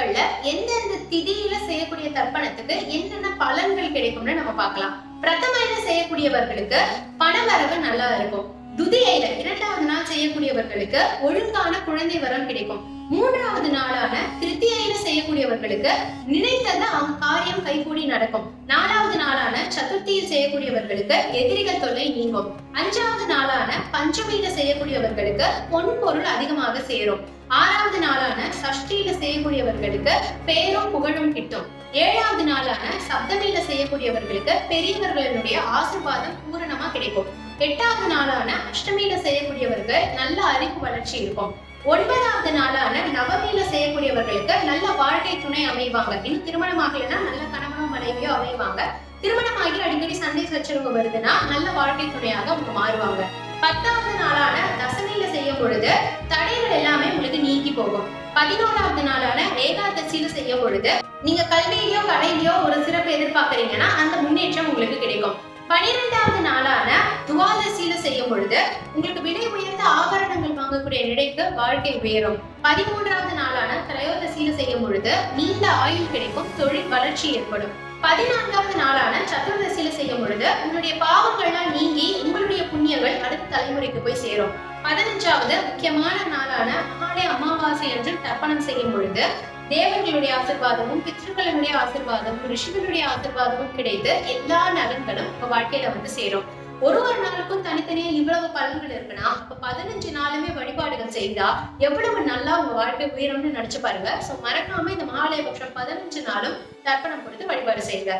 நாட்கள்ல எந்தெந்த திதியில செய்யக்கூடிய தர்ப்பணத்துக்கு என்னென்ன பலன்கள் கிடைக்கும்னு நம்ம பார்க்கலாம். பிரதமையில செய்யக்கூடியவர்களுக்கு பணவரவு நல்லா இருக்கும். துதியையில இரண்டாவது நாள் செய்யக்கூடியவர்களுக்கு ஒழுங்கான குழந்தை வரம் கிடைக்கும். மூன்றாவது நாளான திருத்தியையில செய்யக்கூடியவர்களுக்கு நினைத்தது அவங்க காரியம் கைகூடி நடக்கும். நாலாவது சதுர்த்தியில் செய்யக்கூடியவர்களுக்கு எதிரிகள் தொல்லை நீங்கும். அஞ்சாவது நாளான பஞ்சமியில செய்யக்கூடியவர்களுக்கு பொன் பொருள் அதிகமாக சேரும். ஆறாவது நாளான சஷ்டியில செய்யக்கூடியவர்களுக்கு பேரும் புகழும் கிட்டும். ஏழாவது நாளான சப்தமியில செய்யக்கூடியவர்களுக்கு பெரியவர்களுடைய ஆசிர்வாதம் பூரணமா கிடைக்கும். எட்டாவது நாளான அஷ்டமியில செய்யக்கூடியவர்கள் நல்ல அறிவு வளர்ச்சி இருக்கும். ஒன்பதாவது நாளான நவமியில செய்யக்கூடியவர்களுக்கு நல்ல வாழ்க்கை துணை அமைவாங்க. இன்னும் திருமணம் ஆகலைன்னா நல்ல கணவனும் மனைவியோ அமைவாங்க. திருமணமாகி அடிக்கடி சண்டை சச்சரவு வருதுன்னா நல்ல வாழ்க்கை துணையாக அவங்க மாறுவாங்க. பத்தாவது நாளான தசமியில செய்யும் பொழுது தடைகள் எல்லாமே உங்களுக்கு நீங்கி போகும். பதினோராவது நாளான ஏகாதசியில செய்யும் பொழுது நீங்க கல்வியிலயோ கலையிலயோ ஒரு சிறப்பு எதிர்பார்க்கறீங்கன்னா அந்த முன்னேற்றம் உங்களுக்கு கிடைக்கும். பனிரெண்டாவது நாளான துவாதசியில செய்யும் பொழுது உங்களுக்கு விலை உயர்ந்த ஆபரணங்கள் வாங்கக்கூடிய நிலைக்கு வாழ்க்கை உயரும். பதிமூன்றாவது நாளான திரையோதசியில செய்யும் பொழுது நீண்ட ஆயுள் கிடைக்கும் தொழில் வளர்ச்சி ஏற்படும். பதினான்காவது நாளான சதுர்தசியில செய்யும் பொழுது உங்களுடைய பாவங்கள்லாம் நீங்கி உங்களுடைய புண்ணியங்கள் அடுத்த தலைமுறைக்கு போய் சேரும். பதினஞ்சாவது முக்கியமான நாளான மகாலய அமாவாசை என்று தர்ப்பணம் செய்யும் பொழுது தேவர்களுடைய ஆசிர்வாதமும் பித்ருக்களினுடைய ஆசிர்வாதமும் ரிஷிகளுடைய ஆசிர்வாதமும் கிடைத்து எல்லா நலன்களும் உங்க வாழ்க்கையில வந்து சேரும். ஒரு ஒரு நாளுக்கும் தனித்தனியா இவ்வளவு பலன்கள் இருக்குன்னா இப்ப பதினஞ்சு நாளுமே வழிபாடுகள் செய்தா எவ்வளவு நல்லா உங்க வாழ்க்கை உயரம்னு நினைச்சு பாருங்க. சோ மறக்காம இந்த மகாலய பட்சம் பதினஞ்சு நாளும் தர்ப்பணம் கொடுத்து வழிபாடு செய்யுங்க.